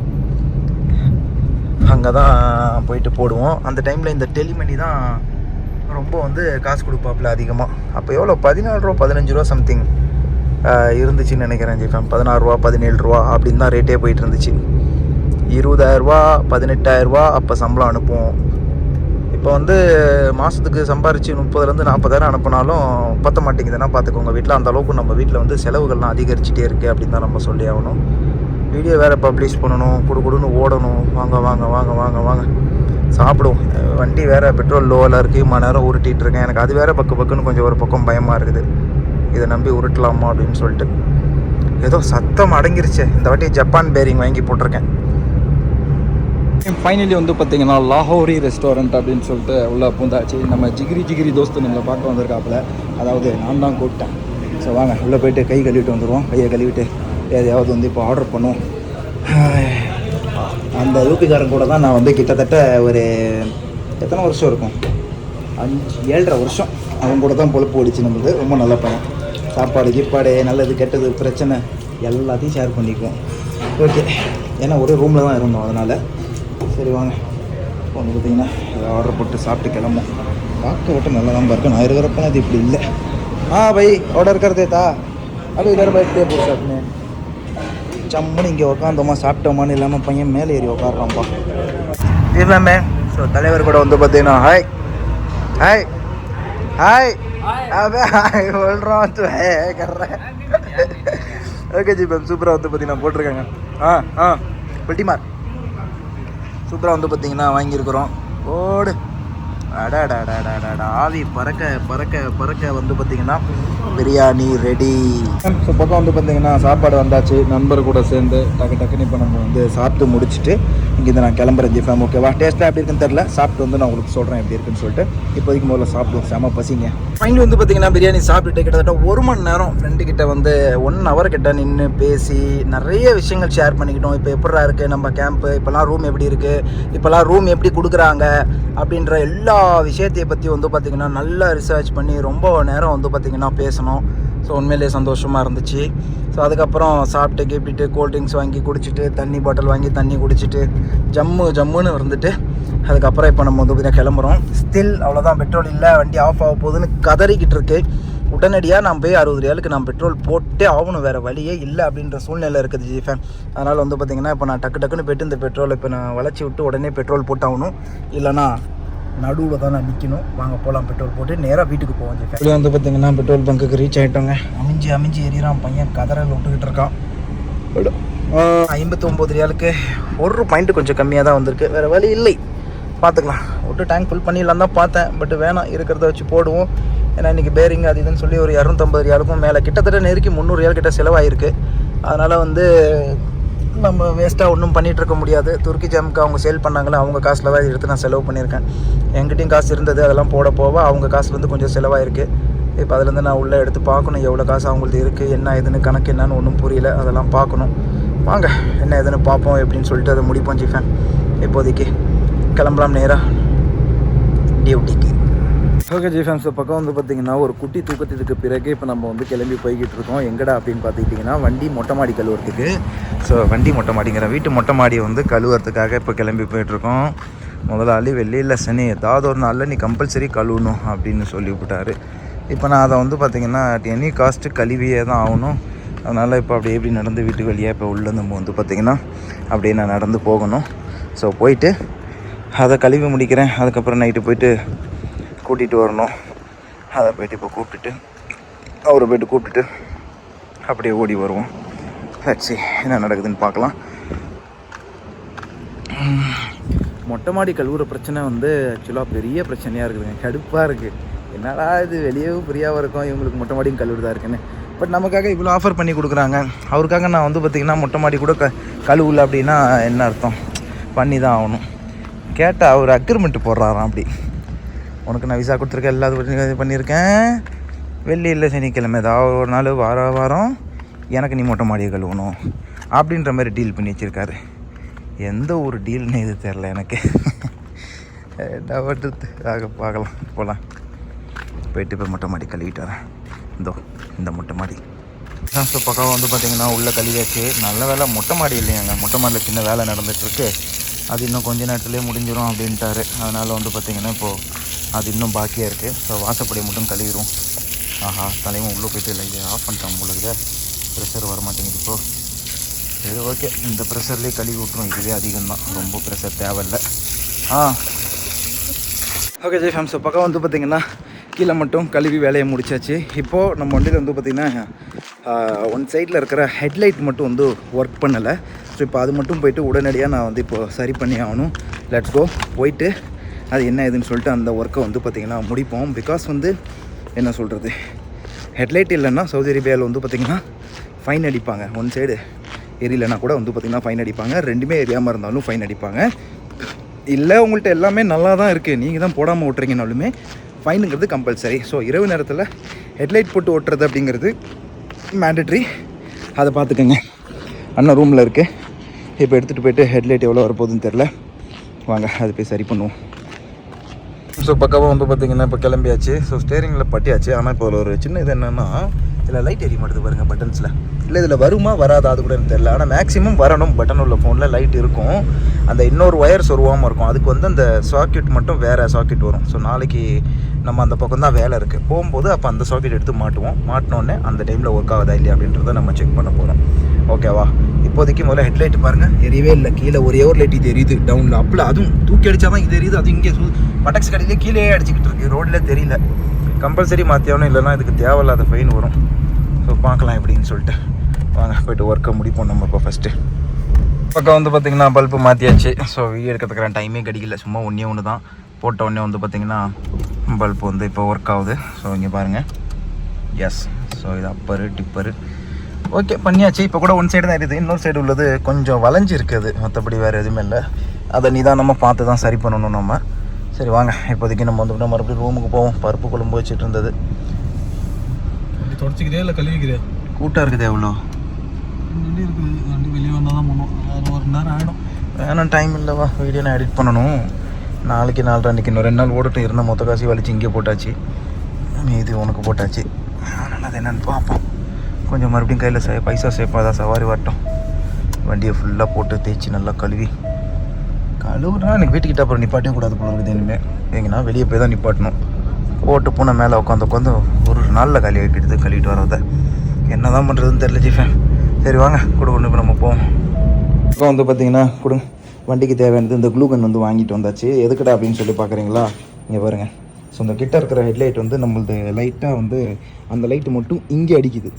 அங்கே தான் போயிட்டு போடுவோம். அந்த டைமில் இந்த டெலிமணி தான் ரொம்ப வந்து காசு கொடுப்பாப்புல அதிகமாக அப்போ எவ்வளோ பதினாலு ரூபா பதினஞ்சு ரூபா சம்திங் இருந்துச்சுன்னு நினைக்கிறேன் ஜிஃபேம் பதினாறு ரூபா பதினேழு ரூபா அப்படின்னு தான் ரேட்டே போயிட்டு இருந்துச்சு. இருபதாயிரரூபா பதினெட்டாயிரரூபா அப்போ சம்பளம் அனுப்புவோம். இப்போ வந்து மாதத்துக்கு சம்பாரித்து முப்பதுலேருந்து நாற்பதாயிரம் அனுப்புனாலும் பத்த மாட்டேங்குதுன்னா பார்த்துக்கோங்க வீட்டில் அந்த அளவுக்கு நம்ம வீட்டில் வந்து செலவுகள்லாம் அதிகரிச்சுட்டே இருக்குது அப்படின்னு தான் நம்ம சொல்லி ஆகணும். வீடியோ வேறு பப்ளிஷ் பண்ணணும். குடு குடுன்னு ஓடணும். வாங்க வாங்க வாங்க வாங்க வாங்க. சாப்பிடுவோம். வண்டி வேறு பெட்ரோல் லோவில் இருக்குது மணி நேரம் உருட்டிகிட்டு இருக்கேன். எனக்கு அது வேறு பக்கு பக்குன்னு கொஞ்சம் ஒரு பக்கம் பயமாக இருக்குது. இதை நம்பி உருட்டலாமா அப்படின்னு சொல்லிட்டு. ஏதோ சத்தம் அடங்கிருச்சு. இந்த வாட்டி ஜப்பான் பேரிங் வாங்கி போட்டிருக்கேன். ஃபைனலி வந்து பார்த்தீங்கன்னா லாஹோரி ரெஸ்டாரண்ட் அப்படின்னு சொல்லிட்டு உள்ளே பூந்தாச்சு. நம்ம ஜிகிரி ஜிகிரி தோஸ்து நம்மளை பார்க்க வந்திருக்காப்புல. அதாவது நான் தான் கூப்பிட்டேன். ஸோ வாங்க உள்ளே போயிட்டு கை கழுவிட்டு வந்துடுவோம் கையை கழுவிட்டு எதையாவது வந்து இப்போ ஆர்டர் பண்ணுவோம். அந்த யூபிக்காரன் கூட தான் நான் வந்து கிட்டத்தட்ட ஒரு எத்தனை வருஷம் இருக்கும்? அஞ்சு ஏழரை வருஷம். அவங்க கூட தான் பொழுப்பு ஓடிச்சு நம்மளுக்கு ரொம்ப நல்ல பையன். சாப்பாடு கீப்பாடு நல்லது கெட்டது பிரச்சனை எல்லாத்தையும் ஷேர் பண்ணிக்குவோம். ஓகே ஏன்னா ஒரே ரூமில் தான் இருந்தோம். அதனால் சரி வாங்க. ஒன்று பார்த்தீங்கன்னா ஆர்டர் போட்டு சாப்பிட்டு கிளம்பும் பார்க்க விட்டு நல்லா தான் இருக்கும் நான் இருக்கிறப்ப அது இப்படி இல்லை. ஆ பை ஆர்டர் இருக்கிறதே தா. அது இதர் பை போட்டு சாப்பிட்னேன் ஜம்முன்னு இங்கே உட்காந்தோமா சாப்பிட்டோமான்னு இல்லாமல் பையன் மேலே ஏறி உட்காடுறான்ப்பா இதுலாமே ஸோ தலைவர் கூட வந்து பார்த்தீங்கன்னா ஹாய் ஹாய் ஹாய் அபே ஹாய் சொல்கிறோம் ஹே கர்றேன் ஓகே ஜி மேம் சூப்பராக வந்து பார்த்தீங்கன்னா போட்டிருக்காங்க. ஆ ஆ பெட்டிமார் சூப்பராக வந்து பார்த்தீங்கன்னா வாங்கியிருக்கிறோம். ஓடு. அடாடாடாடாடா ஆவி பறக்க பறக்க பறக்க வந்து பார்த்தீங்கன்னா பிரியாணி ரெடி ஸோ பக்கம் வந்து பார்த்தீங்கன்னா சாப்பாடு வந்தாச்சு. நண்பர் கூட சேர்ந்து டக்கு டக்குன்னு இப்போ நம்ம வந்து சாப்பிட்டு முடிச்சுட்டு இங்கேருந்து நான் கிளம்புறேன் ஜிஃபேம் ஓகேவா டேஸ்ட்டாக எப்படி இருக்குன்னு தெரில சாப்பிட்டு வந்து நான் உங்களுக்கு சொல்கிறேன் எப்படி இருக்குன்னு சொல்லிட்டு. இப்போதைக்கு முதல்ல சாப்பிடுவோம். செம பசிங்க. ஃபைனல் வந்து பார்த்தீங்கன்னா பிரியாணி சாப்பிட்டுட்டு கிட்டத்தட்ட ஒரு மணி நேரம் ஃப்ரெண்டு கிட்ட வந்து ஒன் ஹவர் கிட்ட நின்று பேசி நிறைய விஷயங்கள் ஷேர் பண்ணிக்கிட்டோம். இப்போ எப்படா இருக்குது நம்ம கேம்ப்பு இப்போலாம் ரூம் எப்படி இருக்குது இப்போலாம் ரூம் எப்படி கொடுக்குறாங்க? அப்படின்ற எல்லா விஷயத்தையும் பற்றி வந்து பார்த்திங்கன்னா நல்லா ரிசர்ச் பண்ணி ரொம்ப நேரம் வந்து பார்த்திங்கன்னா பேசணும். ஸோ உண்மையிலேயே சந்தோஷமாக இருந்துச்சு. ஸோ அதுக்கப்புறம் சாப்பிட்டு கேப்பிட்டு கோல்ட் ட்ரிங்க்ஸ் வாங்கி குடிச்சிட்டு தண்ணி பாட்டில் வாங்கி தண்ணி குடிச்சிட்டு ஜம்மு ஜம்முன்னு இருந்துட்டு அதுக்கப்புறம் இப்போ நம்ம வந்து கொஞ்சம் கிளம்புறோம். ஸ்டில் அவ்வளோதான் பெட்ரோல் இல்லை வண்டி ஆஃப் ஆக போகுதுன்னு கதறிக்கிட்டு இருக்கு. உடனடியாக நான் போய் அறுபது ரியாலுக்கு நான் பெட்ரோல் போட்டே ஆகணும் வேறு வழியே இல்லை அப்படின்ற சூழ்நிலை இருக்குது ஜிஃபேன் அதனால் வந்து பார்த்திங்கன்னா இப்போ நான் டக்கு டக்குன்னு போயிட்டு இந்த பெட்ரோலை இப்போ நான் வளைச்சி விட்டு உடனே பெட்ரோல் போட்டாகணும். இல்லைனா நடுவில் தான் நான் நிற்கணும் வாங்க போகலாம் பெட்ரோல் போட்டு நேராக வீட்டுக்கு போவோம் ஜிஃபேன் இப்படி வந்து பார்த்தீங்கன்னா பெட்ரோல் பங்குக்கு ரீச் ஆகிட்டோங்க அமைஞ்சு அமைஞ்சு எறிகிறான் பையன். கதறல் விட்டுக்கிட்டு இருக்கான். ஐம்பத்தொம்போது ரியாலுக்கு ஒரு பாயிண்ட் கொஞ்சம் கம்மியாக தான் வந்திருக்கு. வேறு வழி இல்லை. பார்த்துக்கலாம். விட்டு டேங்க் ஃபுல் பண்ணிடலாம் தான் பார்த்தேன். பட் வேணாம் இருக்கிறத வச்சு போடுவோம். ஏன்னா இன்றைக்கி பேரிங் அது இதுன்னு சொல்லி ஒரு இரநூத்தம்பது ரியாலுக்கும் மேலே. கிட்டத்தட்ட நெருக்கி முந்நூறு ரியால் கிட்ட செலவாயிருக்கு. அதனால் வந்து நம்ம வேஸ்ட்டாக ஒன்றும் பண்ணிகிட்டு இருக்க முடியாது. துருக்கி ஜாமுக்கு அவங்க சேல் பண்ணாங்களே அவங்க காசில் தான் எடுத்து நான் செலவு பண்ணியிருக்கேன். என்கிட்டயும் காசு இருந்தது அதெல்லாம் போட போக அவங்க காசுலேருந்து கொஞ்சம் செலவாயிருக்கு. இப்போ அதுலேருந்து நான் உள்ளே எடுத்து பார்க்கணும் எவ்வளோ காசு அவங்களுக்கு இருக்குது என்ன ஏதுன்னு கணக்கு என்னன்னு ஒன்றும் புரியல. அதெல்லாம் பார்க்கணும். வாங்க என்ன ஏதுன்னு பார்ப்போம் எப்படின்னு சொல்லிட்டு அதை முடிப்போம் ஜிஃபேன். இப்போதைக்கு கிளம்பலாம் நேராக டியூட்டிக்கு ஓகே ஜி ஃபேம்ஸ் பக்கம் வந்து பார்த்தீங்கன்னா ஒரு குட்டி தூக்கத்துக்கு பிறகு இப்போ நம்ம வந்து கிளம்பி போய்கிட்டு இருக்கோம். எங்கடா அப்படின்னு பார்த்துக்கிட்டிங்கன்னா வண்டி மொட்டை மாடி கழுவுறதுக்கு. ஸோ வண்டி மொட்டை மாடிங்கிற வீட்டு மொட்டை மாடி வந்து கழுவுறதுக்காக இப்போ கிளம்பி போயிட்டுருக்கோம் முதலாளி வெளியில் சனி ஏதாவது ஒரு நாளில் நீ கம்பல்சரி கழுவணும் அப்படின்னு சொல்லிவிட்டார் இப்போ நான் அதை வந்து பார்த்திங்கன்னா எனி காஸ்ட்டு கழுவியே தான் ஆகணும். அதனால் இப்போ அப்படியே எப்படி நடந்து வீட்டுக்கு வழியாக இப்போ உள்ளே நம்ம வந்து பார்த்திங்கன்னா அப்படியே நான் நடந்து போகணும். ஸோ போயிட்டு அதை கழுவி முடிக்கிறேன். அதுக்கப்புறம் நைட்டு போயிட்டு கூட்டிகிட்டு வரணும். அதை போயிட்டு இப்போ கூப்பிட்டுட்டு அவரை போயிட்டு கூப்பிட்டுட்டு அப்படியே ஓடி வருவோம். சரி என்ன நடக்குதுன்னு பார்க்கலாம். மொட்டை மாடி கழுவுற பிரச்சனை வந்து ஆக்சுவலாக பெரிய பிரச்சனையாக இருக்குதுங்க. கடுப்பாக இருக்குது என்னடா இது வெளியே ஃப்ரீயாக இருக்கும் இவங்களுக்கு மொட்டை மாடியும் கழுவுறதா இருக்குன்னு. பட் நமக்காக இவ்வளோ ஆஃபர் பண்ணி கொடுக்குறாங்க. அவருக்காக நான் வந்து பார்த்திங்கன்னா மொட்டை மாடி கூட க கழுவுல அப்படின்னா என்ன அர்த்தம்? பண்ணி தான் ஆகணும். கேட்டால் அவர் அக்ரிமெண்ட் போடுறாராம் அப்படி. உனக்கு நான் விசா கொடுத்துருக்கேன் எல்லாத்தையும் இது பண்ணியிருக்கேன். வெள்ளி இல்லை சனிக்கிழமை ஏதாவது ஒரு நாள் வார வாரம் எனக்கு நீ மொட்டை மாடியை கழுவணும் அப்படின்ற மாதிரி டீல் பண்ணி வச்சுருக்காரு. எந்த ஒரு டீல்னு இது தெரில எனக்கு. ஆக பார்க்கலாம் போகலாம் போயிட்டு போய் மொட்டை மாடி கழுவிட்டு வரேன். இந்தோ இந்த மொட்டை மாடி. ஸோ பக்கம் வந்து பார்த்தீங்கன்னா உள்ளே கழுவியாச்சு. நல்ல வேலை மொட்டை மாடி இல்லையாங்க. மொட்டை மாடியில் சின்ன வேலை நடந்துகிட்ருக்கு அது இன்னும் கொஞ்ச நேரத்துலேயே முடிஞ்சிடும் அப்படின்ட்டாரு. அதனால் வந்து பார்த்திங்கன்னா இப்போது அது இன்னும் பாக்கியாக இருக்குது ஸோ வாசப்படியை மட்டும் கழுவிடும் ஆஹா தலைவன் உள்ளே போய்ட்டு இல்லை ஆஃப் பண்ணிட்டான் உங்களுக்கு ப்ரெஷர் வர மாட்டேங்குது இப்போ. சரி ஓகே இந்த ப்ரெஷர்லேயே கழுவி விட்ரும் இதுவே அதிகம்தான். ரொம்ப ப்ரெஷர் தேவையில்லை. ஆ. ஓகே ஜெய் ஃபேம்ஸ் பக்கம் வந்து பார்த்திங்கன்னா கீழே மட்டும் கழுவி வேலையை முடிச்சாச்சு. இப்போது நம்ம வண்டியில் வந்து பார்த்திங்கன்னா ஒன் சைடில் இருக்கிற ஹெட்லைட் மட்டும் வந்து ஒர்க் பண்ணலை. ஸோ இப்போ அது மட்டும் போயிட்டு உடனடியாக நான் வந்து இப்போது சரி பண்ணி ஆகணும். லெட்ஸ் கோ போயிட்டு அது என்ன ஏதுன்னு சொல்லிட்டு அந்த ஒர்க்கை வந்து பார்த்திங்கன்னா முடிப்போம். பிகாஸ் வந்து என்ன சொல்கிறது ஹெட்லைட் இல்லைன்னா சவுதி அரேபியாவில் வந்து பார்த்திங்கன்னா ஃபைன் அடிப்பாங்க. ஒன் சைடு எரியலைன்னா கூட வந்து பார்த்திங்கன்னா ஃபைன் அடிப்பாங்க. ரெண்டுமே எரியாமல் இருந்தாலும் ஃபைன் அடிப்பாங்க. இல்லை உங்கள்கிட்ட எல்லாமே நல்லா தான் இருக்குது நீங்கள் தான் போடாமல் ஓட்டுறீங்கனாலுமே ஃபைனுங்கிறது கம்பல்சரி ஸோ இரவு நேரத்தில் ஹெட்லைட் போட்டு ஓட்டுறது அப்படிங்கிறது மேண்டட்ரி அதை பார்த்துக்கோங்க. அண்ணன் ரூமில் இருக்குது இப்போ எடுத்துகிட்டு போயிட்டு ஹெட்லைட் எவ்வளோ வரப்போகுதுன்னு தெரில வாங்க அது போய் சரி பண்ணுவோம். ஸோ பக்காவாக வந்து பார்த்தீங்கன்னா இப்போ கிளம்பியாச்சு. ஸோ ஸ்டேரிங்கில் பட்டியாச்சு. ஆனால் இப்போ ஒரு சின்ன இது என்னென்னா இதில் லைட் எரிய மாட்டுது பாருங்கள் பட்டன்ஸில் இல்லை இதில் வருமா வராதா அது கூட எனக்கு தெரில ஆனால் மேக்ஸிமம் வரணும் பட்டன் உள்ள ஃபோனில் லைட் இருக்கும். அந்த இன்னொரு ஒயர் சொருவாமல் இருக்கும். அதுக்கு வந்து அந்த சாக்கெட் மட்டும் வேறு சாக்கெட் வரும். ஸோ நாளைக்கு நம்ம அந்த பக்கம் தான் வேலை இருக்குது போகும்போது அப்போ அந்த சாக்கெட் எடுத்து மாட்டுவோம். மாட்டினோடனே அந்த டைமில் ஒர்க் ஆகுதா இல்லையா அப்படின்றத நம்ம செக் பண்ண போகிறோம் ஓகேவா இப்போதைக்கு முதல்ல ஹெட்லைட் பாருங்கள் எரியவே இல்லை. கீழே ஒரே ஒரு லைட் இது எரியுது. டவுனில் அப்பில் அதுவும் தூக்கி அடித்தா தான் இது எரியுது. அது இங்கே சு பட்டக்ஸ் கடையிலே கீழே அடிச்சுக்கிட்டு இருக்கு. ரோடில் தெரியல. கம்பல்சரி மாற்றியாகணும் இல்லைன்னா இதுக்கு தேவையில்லாத ஃபைன் வரும். ஸோ பார்க்கலாம் எப்படின்னு சொல்லிட்டு. வாங்க போயிட்டு ஒர்க்கை முடிப்போம். நம்ம இப்போ ஃபஸ்ட்டு பக்கம் வந்து பார்த்திங்கன்னா பல்பு மாற்றியாச்சு ஸோ வீடியோ எடுக்கிறதுக்கான டைமே கிடைக்கல. சும்மா ஒன்றே ஒன்று தான். போட்ட உடனே வந்து பார்த்திங்கன்னா பல்ப் வந்து இப்போ ஒர்க் ஆகுது. ஸோ இங்கே பாருங்கள் எஸ் ஸோ இது அப்பரு டிப்பரு ஓகே பண்ணியாச்சு. இப்போ கூட ஒன் சைடு தான் இருக்குது. இன்னொரு சைடு உள்ளது கொஞ்சம் வளைஞ்சு இருக்குது. மற்றபடி வேறு எதுவுமே இல்லை. அதை நிதானமாக பார்த்து தான் சரி பண்ணணும் நம்ம. சரி வாங்க. இப்போதைக்கு நம்ம வந்து மறுபடியும் ரூமுக்கு போவோம். பருப்பு குழம்பு வச்சுட்டு இருந்தது. தொடச்சிக்கிறியா இல்லை கழுவிக்கிறியா கூட்டாக இருக்குது எவ்வளோ? வெளியே வந்தால் தான் பண்ணும் அது ஒரு நேரம் ஆகிடும் வேணாம் டைம் இல்லைவா வீடியோ நான் எடிட் பண்ணணும். நாளைக்கு நாலு அன்றைக்கி இன்னும் ரெண்டு நாள் ஓடட்டும். இருந்தால் மொத்த காசி வலிச்சு இங்கே போட்டாச்சு. இது உனக்கு போட்டாச்சு. அதனால் அது என்னென்னு பார்ப்போம். கொஞ்சம் மறுபடியும் கையில் சே பைசா சேஃபாக தான் சவாரி வரட்டும். வண்டியை ஃபுல்லாக போட்டு தேய்ச்சி நல்லா கழுவி. கழுவுனா எனக்கு வீட்டுக்கிட்ட அப்புறம் நிப்பாட்டே கூடாது போல இருக்குது இனிமேல் எங்கன்னா வெளியே போய் தான் நிப்பாட்டணும். போட்டு பூனை மேலே உட்காந்து உட்காந்து ஒரு நாளில் காலி ஆகிடுது கழுவிட்டு வரத என்ன தான் பண்ணுறதுன்னு தெரில ஜிஃபேன் சரி வாங்க. கூட கொண்டு இப்போ நம்ம போவோம். இப்போ வந்து பார்த்தீங்கன்னா கொடுங்க வண்டிக்கு தேவையானது இந்த க்ளூகன் வந்து வாங்கிட்டு வந்தாச்சு. எதுக்கடா அப்படின்னு சொல்லி பார்க்குறீங்களா இங்கே பாருங்கள் ஸோ இந்த கிட்ட இருக்கிற ஹெட்லைட் வந்து நம்மளது லைட்டாக வந்து அந்த லைட்டு மட்டும் இங்கே அடிக்குது.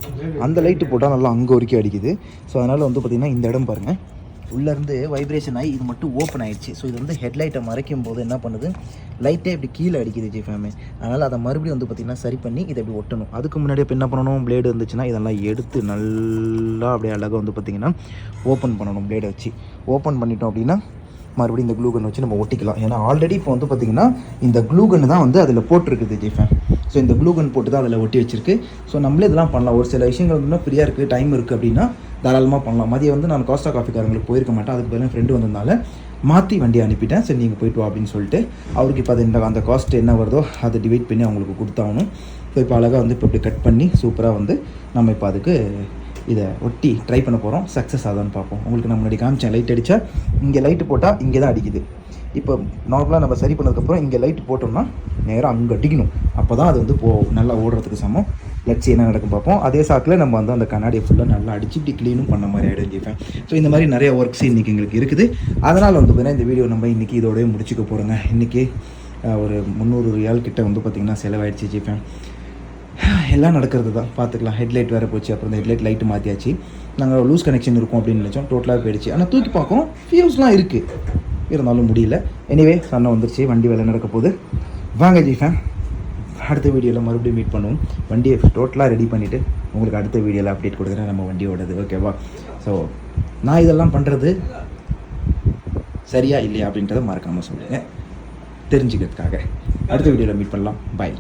அந்த லைட்டு போட்டால் நல்லா அங்கே வரைக்கும் அடிக்குது. ஸோ அதனால் வந்து பார்த்திங்கன்னா இந்த இடம் பாருங்கள் உள்ளேருந்து வைப்ரேஷன் ஆகி இது மட்டும் ஓப்பன் ஆகிடுச்சு ஸோ இது வந்து ஹெட்லைட்டை மறைக்கும் போது என்ன பண்ணுது? லைட்டே இப்படி கீழே அடிக்குது ஜிஃபேமே அதனால் அதை மறுபடியும் வந்து பார்த்திங்கன்னா சரி பண்ணி இதை இப்படி ஒட்டணும். அதுக்கு முன்னாடி இப்போ என்ன பண்ணணும்? பிளேடு இருந்துச்சுன்னா இதெல்லாம் எடுத்து நல்லா அப்படியே அழகாக வந்து பார்த்திங்கன்னா ஓப்பன் பண்ணணும் பிளேடை வச்சு. ஓப்பன் பண்ணிட்டோம் அப்படின்னா மறுபடியும் இந்த க்ளூகன் வச்சு நம்ம ஒட்டிக்கலாம். ஏன்னா ஆல்ரெடி இப்போ வந்து பார்த்திங்கன்னா இந்த க்ளூகன் தான் வந்து அதில் போட்டிருக்குது ஜிஃபேன் ஸோ இந்த க்ளூகன் போட்டு தான் அதில் ஒட்டி வச்சிருக்கு. ஸோ நம்மளே இதெல்லாம் பண்ணலாம். ஒரு சில விஷயங்கள் வந்து ஃப்ரீயாக இருக்குது டைம் இருக்குது அப்படின்னா தாராளமாக பண்ணலாம். மதியம் வந்து நான் காஸ்டா காஃபிக்காரங்களுக்கு போயிருக்க மாட்டேன். அதுக்கு பதிலாக ஃப்ரெண்டு வந்ததுனால மாற்றி வண்டி அனுப்பிட்டேன். சரி நீங்கள் போயிட்டு வா அப்படின்னு சொல்லிட்டு அவருக்கு இப்போ அது அந்த காஸ்ட் என்ன வருதோ அதை டிவைட் பண்ணி அவங்களுக்கு கொடுத்தாகணும். ஸோ இப்போ அழகாக வந்து இப்போ இப்படி கட் பண்ணி சூப்பராக வந்து நம்ம இப்போ அதுக்கு இதை ஒட்டி ட்ரை பண்ண போகிறோம் சக்ஸஸ் ஆகுதான்னு பார்ப்போம். உங்களுக்கு நான் முன்னாடி காமிச்சேன் லைட் அடித்தா இங்கே லைட்டு போட்டால் இங்கே தான் அடிக்குது. இப்போ நார்மலாக நம்ம சரி பண்ணதுக்கப்புறம் இங்கே லைட் போட்டோம்னா நேராக அங்கே அடிக்கணும். அப்போ தான் அது வந்து போ நல்லா ஓடுறதுக்கு சமம். லட்சி என்ன நடக்கும் பார்ப்போம். அதே சாக்கில் நம்ம வந்து அந்த கண்ணாடியை ஃபுல்லாக நல்லா அடிச்சு இப்படி க்ளீனும் பண்ண மாதிரி ஆகிடும் ஸோ இந்த மாதிரி நிறைய ஒர்க்ஸ் இன்றைக்கி எங்களுக்கு இருக்குது. அதனால் வந்து பார்த்தீங்கன்னா இந்த வீடியோ நம்ம இன்றைக்கி இதோடய முடிச்சுக்க போகிறோங்க இன்றைக்கி ஒரு முந்நூறு ரியால் கிட்ட வந்து பார்த்திங்கன்னா செலவாயிடுச்சு ஜிப்பேன் எல்லாம் நடக்கிறது தான் பார்த்துக்கலாம். ஹெட்லைட் வேறு போச்சு. அப்புறம் இந்த ஹெட்லைட் லைட்டு மாற்றியாச்சு நாங்கள் லூஸ் கனெக்ஷன் இருக்கும் அப்படின்னு நினச்சோம். டோட்டலாக போயிடுச்சு. ஆனால் தூக்கி பார்க்கும் ஃபியூஸ்லாம் இருக்குது இருந்தாலும் முடியல. எனிவே சண்டை வந்துருச்சு. வண்டி வேலை நடக்க போகுது. வாங்க ஜீஃபேன் அடுத்த வீடியோவில் மறுபடியும் மீட் பண்ணுவோம். வண்டியை டோட்டலாக ரெடி பண்ணிவிட்டு உங்களுக்கு அடுத்த வீடியோவில் அப்டேட் கொடுக்குறேன். நம்ம வண்டியோடது ஓகேவா ஸோ நான் இதெல்லாம் பண்ணுறது சரியா இல்லையா அப்படின்றத மறக்காமல் சொல்லுங்கள் தெரிஞ்சுக்கிறதுக்காக. அடுத்த வீடியோவில் மீட் பண்ணலாம். பாய்